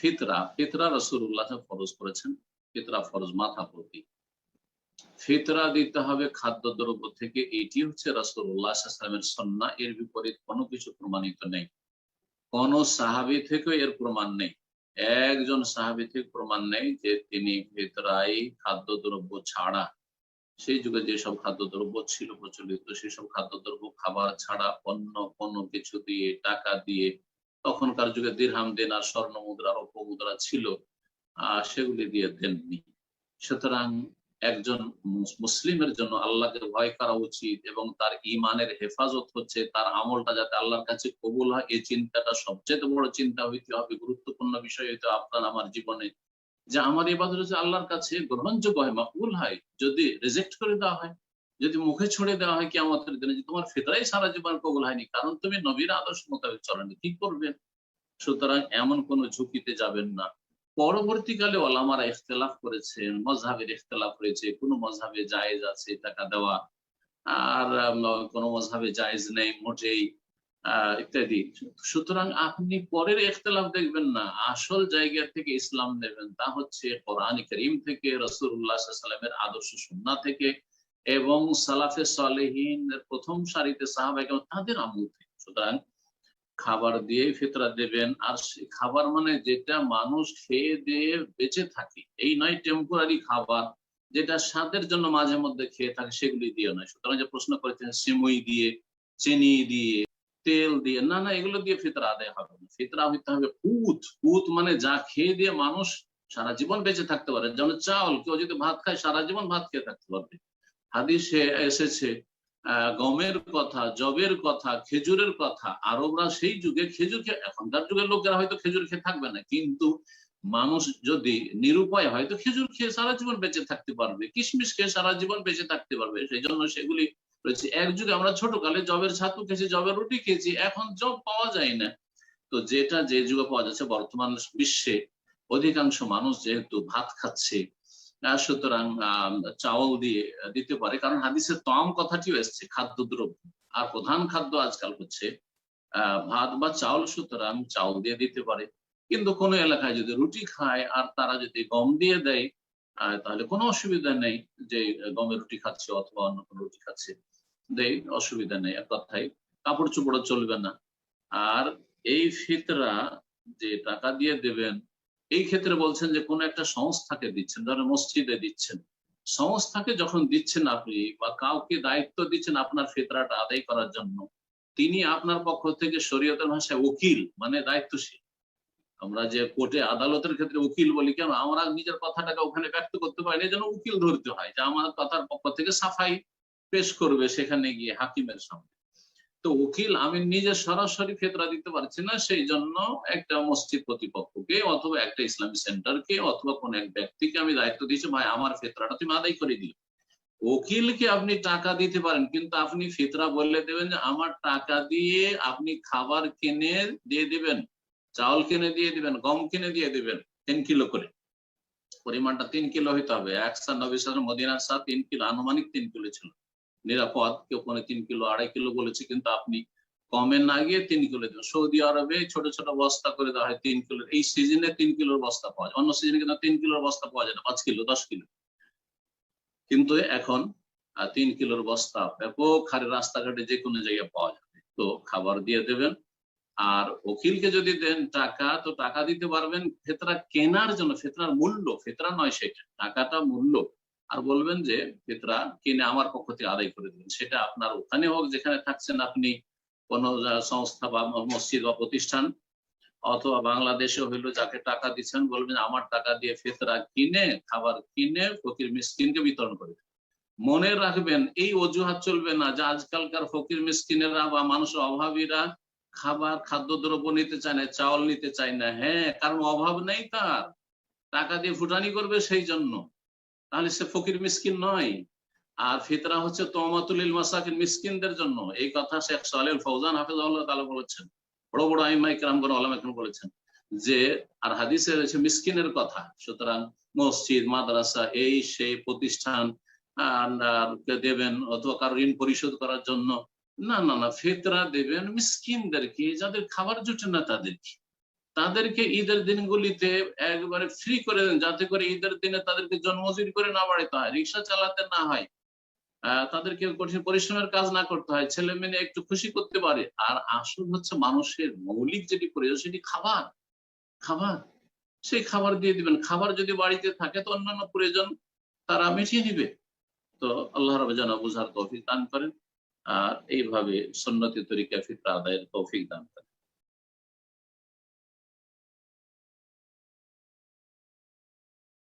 ফিতরা ফিতরা রসুল্লাহ ফরজ করেছেন, ফিতরা ফরজ মাথা প্রতি। ফিতরা দিতে হবে খাদ্য দ্রব্য থেকে, এটি হচ্ছে রসুল্লাহামের সন্না, এর বিপরীত কোনো কিছু প্রমাণিত নেই। কোন সাহাবি থেকেও এর প্রমাণ নেই। একজন সাহাবি থেকে প্রমাণ নেই যে তিনি ফিতরাই খাদ্য দ্রব্য ছাড়া। সেই যুগে যেসব খাদ্যদ্রব্য ছিল প্রচলিত সেসব খাদ্যদ্রব্য খাবার ছাড়া অন্য কোনো কিছু দিয়ে, টাকা দিয়ে তখনকার যুগে দীর্হাম দেন আর স্বর্ণ মুদ্রা রৌপ্য মুদ্রা ছিল সেগুলি দিয়ে দেননি। সুতরাং একজন মুসলিমের জন্য আল্লাহকে ভয় করা উচিত এবং তার ইমানের হেফাজত হচ্ছে, তার আমলটা যাতে আল্লাহর কাছে কবুল হয়, এই চিন্তাটা সবচেয়ে বড় চিন্তা হইতে হবে, গুরুত্বপূর্ণ বিষয় হইতে আপনার আমার জীবনে। যে আমার ইবাদত হচ্ছে আল্লাহর কাছে গ্রহণযোগ্য হয়, মাকবুল হয়, যদি রিজেক্ট করে দেওয়া হয়। যদি মুখে ছড়ে দেওয়া হয় কি আমাদের দিনে, যে তোমার ফেতরাই সারা জীবন কবুল হয়নি, কারণ তুমি নবীর আদর্শ মোতাবেক চলেনি, কি করবেন সুতরাং এমন কোন ঝুঁকিতে যাবেন না। পরবর্তীকালে ওলামারা ইখতলাফ করেছেন মজহাবের ইখতলাফ রয়েছে কোন মজহাবে জায়েজ আছে টাকা দেওয়া, আর কোন মজহাবে জায়েজ নেই, মোটেই ইত্যাদি। সুতরাং আপনি পরের ইখতলাফ দেখবেন না, আসল জায়গা থেকে ইসলাম নেবেন, তা হচ্ছে কোরআন করিম থেকে রসুল্লাহ সাল্লামের আদর্শ সুন্না থেকে। এবং সালাফে সালেহীন প্রথম সারিতে সাহাবাই তাদের আমল থেকে সুতরাং খাবার দিয়ে ফিতরা দেবেন, আর খাবার মানে যেটা মানুষ খেয়ে দিয়ে বেঁচে থাকে। এই নয় টেম্পোরারি খাবার, যেটা স্বাদের জন্য মাঝে মধ্যে খেয়ে থাকে, সেগুলি দিয়ে নয়। সুতরাং যে প্রশ্ন করেছেন, সিমুই দিয়ে, চিনি দিয়ে, তেল দিয়ে, না না, এগুলো দিয়ে ফিতরা আদায় হবে না। ফিতরা হইতে হবে পুত পুত মানে যা খেয়ে দিয়ে মানুষ সারা জীবন বেঁচে থাকতে পারে। যেমন চাউল, কেউ যদি ভাত খায়, সারা জীবন ভাত খেয়ে থাকতে পারবে। হাদিসে এসেছে গমের কথা জবের কথা, খেজুরের কথা। আরবরা সেই যুগে খেজুর এখনকার যুগের লোকেরা হয়তো খেজুর খেয়ে থাকবে না, কিন্তু মানুষ যদি নিরুপায় হয়তো খেজুর খেয়ে সারা জীবন বেঁচে থাকতে পারবে, কিশমিশ খেয়ে সারা জীবন বেঁচে থাকতে পারবে। সেই জন্য সেগুলি রয়েছে। এক যুগে আমরা ছোটকালে জবের ছাতু খেয়েছি জবের রুটি খেয়েছি, এখন জব পাওয়া যায় না। তো যেটা যে যুগে পাওয়া যাচ্ছে, বর্তমান বিশ্বে অধিকাংশ মানুষ যেহেতু ভাত খাচ্ছে সুতরাং চাউল দিয়ে দিতে পারে। কারণ হাদিসের তম কথাটিও এসছে খাদ্য দ্রব্য আর প্রধান খাদ্য আজকাল হচ্ছে ভাত বা চাউল, সুতরাং চাউল দিয়ে দিতে পারে। কিন্তু কোনো এলাকায় যদি রুটি খায়, আর তারা যদি গম দিয়ে দেয় তাহলে কোনো অসুবিধা নেই যে গমের রুটি খাচ্ছে অথবা অন্য কোনো রুটি খাচ্ছে। দেয় অসুবিধা নেই, এক কথায়। কাপড় চোপড় চলবে না। আর এই ফিতরা যে টাকা দিয়ে দেবেন এই ক্ষেত্রে বলছেন যে কোন একটা সংস্থাকে দিচ্ছেন, ধরেন মসজিদে দিচ্ছেন। সংস্থাকে যখন দিচ্ছেন আপনি বা কাউকে দায়িত্ব দিচ্ছেন আপনার ফেতরাটা আদায় করার জন্য, তিনি আপনার পক্ষ থেকে শরীয়তের ভাষায় উকিল মানে দায়িত্বশীল। আমরা যে কোর্টে আদালতের ক্ষেত্রে উকিল বলি, কেন? আমরা নিজের কথাটাকে ওখানে ব্যক্ত করতে পারি না যেন উকিল ধরতে হয়, যে আমার কথার পক্ষ থেকে সাফাই পেশ করবে সেখানে গিয়ে হাকিমের সামনে। তো উকিল, আমি নিজে সরাসরি ফেতরা দিতে পারছি না সেই জন্য একটা মসজিদ কর্তৃপক্ষকে অথবা একটা ইসলামী সেন্টারকে অথবা কোন এক ব্যক্তিকে আমি দায়িত্ব দিয়েছি, ভাই, আমার ফেতরাটা তুমি আদায় করে দিল উকিলকে আপনি টাকা দিতে পারেন, কিন্তু আপনি ফিতরা বললে দেবেন যে, আমার টাকা দিয়ে আপনি খাবার কিনে দিয়ে দিবেন, চাউল কিনে দিয়ে দিবেন, গম কিনে দিয়ে দিবেন, তিন কিলো করে। পরিমাণটা তিন কিলো হইতে হবে। একশো নবী মদিনার সাথে তিন কিলো, আনুমানিক তিন কিলো ছিল। নিরাপদ, কেউ কোনো তিন কিলো, আড়াই কিলো বলেছে, কিন্তু আপনি কমে না গিয়ে তিন কিলো দেবেন সৌদি আরবে ছোট ছোট বস্তা করে দেওয়া হয় তিন কিলো। এই সিজনে তিন কিলোর বস্তা পাওয়া যায়। অন্য সিজনে কিন্তু তিন কিলোর বস্তা পাওয়া যায় না, পাঁচ কিলো, দশ কিলো। কিন্তু এখন তিন কিলোর বস্তা ব্যাপক হারে রাস্তাঘাটে যে কোনো জায়গায় পাওয়া যাবে। তো খাবার দিয়ে দেবেন। আর উকিলকে যদি দেন টাকা, তো টাকা দিতে পারবেন। ফেতরা কেনার জন্য, ফেতরার মূল্য, ফেতরা নয় সেটা, টাকাটা মূল্য। আর বলবেন যে, ফিতরা কিনে আমার পক্ষ থেকে আদায় করে দিবেন। সেটা আপনার ওখানে হোক, যেখানে থাকছেন আপনি কোন সংস্থা বা মসজিদ বা প্রতিষ্ঠান, অথবা বাংলাদেশে হইল, যাকে টাকা দিচ্ছেন, বলবেন, আমার টাকা দিয়ে ফেতরা কিনে, খাবার কিনে, ফকির মিসকিনকে বিতরণ করে মনে রাখবেন, এই অজুহাত চলবে না যে, আজকালকার ফকির মিসকিনেরা বা মানুষ অভাবীরা খাবার, খাদ্যদ্রব্য নিতে চায় না, চাউল নিতে চায় না। হ্যাঁ কারণ অভাব নেই তার। টাকা দিয়ে ফুটানি করবে সেই জন্য। তাহলে সে ফকির মিসকিন নয়। আর ফিতরা হচ্ছে তোমাতুল মাসাকিন মিসকিনদের জন্য। এই কথা শেখ সালেল ফৌজান হাফিজ তালা বলেছেন। বড় বড় আইমাই কেরামগণ আলম এখন বলেছেন যে, আর হাদিসে রয়েছে মিসকিনের কথা। সুতরাং মসজিদ, মাদ্রাসা, এই সেই প্রতিষ্ঠান দেবেন অথবা কারও ঋণ পরিশোধ করার জন্য। না না না, ফেতরা দেবেন মিসকিনদেরকে, যাদের খাবার জুটে না তাদেরকে। তাদেরকে ঈদের দিনগুলিতে একবারে ফ্রি করে দেন, যাতে করে ঈদের দিনে তাদেরকে জন্মজুরি করে না বাড়াইতে হয়, রিক্সা চালাতে না হয় তাদেরকে কঠিন পরিশ্রমের কাজ না করতে হয়, ছেলে মেয়ে একটু খুশি করতে পারে। আর আসল হচ্ছে মানুষের মৌলিক যেটি প্রয়োজন সেটি খাবার খাবার, সেই খাবার দিয়ে দিবেন। খাবার যদি বাড়িতে থাকে তো অন্যান্য প্রয়োজন তারা মিটিয়ে দিবে। তো আল্লাহ রব যেন বুঝার তৌফিক দান করেন, আর এইভাবে সন্ন্যতি তরিকা ফিতরা আদায়ের তৌফিক দান করেন।